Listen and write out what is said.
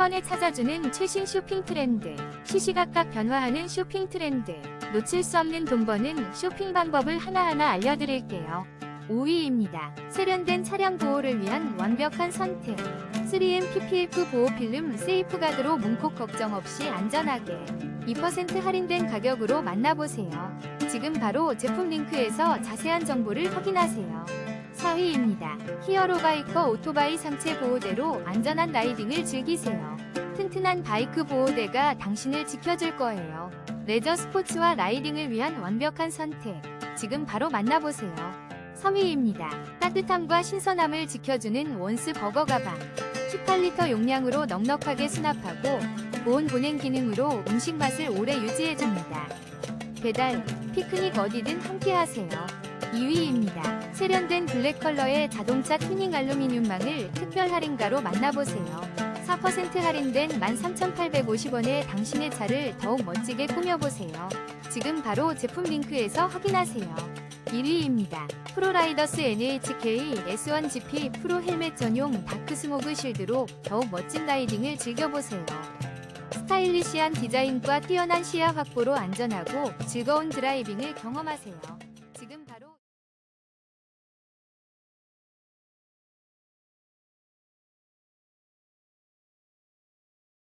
번에 찾아주는 최신 쇼핑 트렌드. 시시각각 변화하는 쇼핑 트렌드. 놓칠 수 없는 돈 버는 쇼핑 방법을 하나하나 알려드릴게요. 5위입니다. 세련된 차량 보호를 위한 완벽한 선택. 3M PPF 보호 필름 세이프가드로 문콕 걱정 없이 안전하게 2% 할인된 가격으로 만나보세요. 지금 바로 제품 링크에서 자세한 정보를 확인하세요. 4위입니다. 히어로 바이커 오토바이 상체 보호대로 안전한 라이딩을 즐기세요. 튼튼한 바이크 보호대가 당신을 지켜줄 거예요. 레저 스포츠와 라이딩을 위한 완벽한 선택. 지금 바로 만나보세요. 3위입니다. 따뜻함과 신선함을 지켜주는 원스 버거 가방. 18리터 용량으로 넉넉하게 수납하고 보온 보냉 기능으로 음식 맛을 오래 유지해줍니다. 배달, 피크닉 어디든 함께하세요. 2위입니다. 세련된 블랙 컬러의 자동차 튜닝 알루미늄망을 특별 할인가로 만나보세요. 4% 할인된 13,850원에 당신의 차를 더욱 멋지게 꾸며보세요. 지금 바로 제품 링크에서 확인하세요. 1위입니다. 프로라이더스 NHK S1GP 프로 헬멧 전용 다크 스모그 실드로 더욱 멋진 라이딩을 즐겨보세요. 스타일리시한 디자인과 뛰어난 시야 확보로 안전하고 즐거운 드라이빙을 경험하세요.